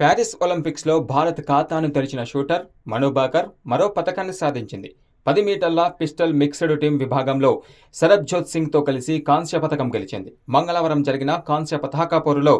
Paris ఒలింపిక్స్లో భారత్ ఖాతాను తెరిచిన షూటర్ మను బాకర్ మరో పథకాన్ని సాధించింది. పది మీటర్ల పిస్టల్ మిక్స్డ్ టీం విభాగంలో సరబ్జోత్ సింగ్తో కలిసి కాంస్య పథకం గెలిచింది. మంగళవారం జరిగిన కాంస్య పతాక పోరులో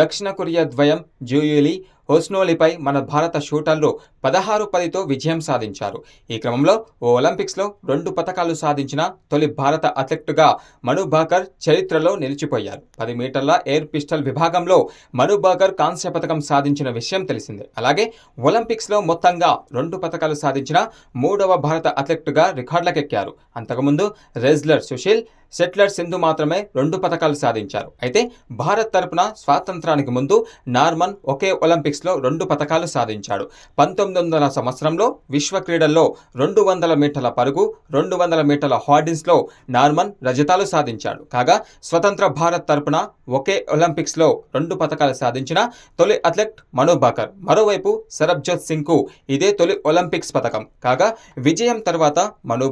దక్షిణ కొరియా ద్వయం జూయులి హోస్నోలిపై మన భారత షూటర్లు పదహారు పదితో విజయం సాధించారు. ఈ క్రమంలో ఓ ఒలింపిక్స్లో రెండు పథకాలు సాధించిన తొలి భారత అథ్లెట్గా మనుభాకర్ చరిత్రలో నిలిచిపోయారు. పది మీటర్ల ఎయిర్ పిస్టల్ విభాగంలో మనుభాకర్ కాంస్య పథకం సాధించిన విషయం తెలిసిందే. అలాగే ఒలింపిక్స్లో మొత్తంగా రెండు పథకాలు సాధించిన మూడవ భారత అథ్లెట్గా రికార్డులకెక్కారు. అంతకుముందు రెజ్లర్ సుశీల్ సెట్లర్ సింధు మాత్రమే రెండు పథకాలు సాధించారు. అయితే భారత్ తరపున స్వాతంత్రానికి ముందు నార్మన్ ఒకే ఒలింపిక్స్లో రెండు పథకాలు సాధించాడు. పంతొమ్మిది వందల సంవత్సరంలో విశ్వ క్రీడల్లో రెండు వందల మీటర్ల పరుగు రెండు వందల మీటర్ల హార్డిన్స్లో నార్మన్ రజతాలు సాధించాడు. కాగా స్వతంత్ర భారత్ తరపున ఒకే ఒలింపిక్స్లో రెండు పథకాలు సాధించిన తొలి అథ్లెట్ మను బాకర్ మరోవైపు సరబ్జోత్ సింగ్కు ఇదే తొలి ఒలింపిక్స్ పథకం కాగా విజయం తర్వాత మను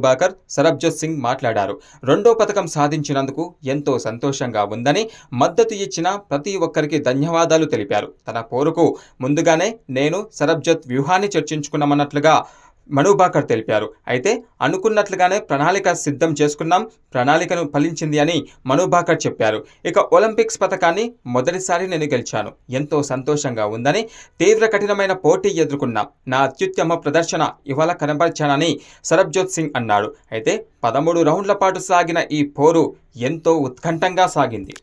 సరబ్జోత్ సింగ్ మాట్లాడారు. రెండో పథకం సాధించినందుకు ఎంతో సంతోషంగా ఉందని మద్దతు ఇచ్చిన ప్రతి ఒక్కరికి ధన్యవాదాలు తెలిపారు. తన పోరుకు ముందుగానే నేను సరబ్జత్ వ్యూహాన్ని చర్చించుకున్నామన్నట్లుగా మనుబాకర్ తెలిపారు. అయితే అనుకున్నట్లుగానే ప్రణాళిక సిద్ధం చేసుకున్నాం ప్రణాళికను ఫలించింది అని మనుబాకర్ చెప్పారు. ఇక ఒలింపిక్స్ పథకాన్ని మొదటిసారి నేను గెలిచాను. ఎంతో సంతోషంగా ఉందని తీవ్ర కఠినమైన పోటీ ఎదుర్కొన్నాం. నా అత్యుత్తమ ప్రదర్శన ఇవాళ కనబరిచానని సరబ్జోత్ సింగ్ అన్నాడు. అయితే పదమూడు రౌండ్ల పాటు సాగిన ఈ పోరు ఎంతో ఉత్కంఠంగా సాగింది.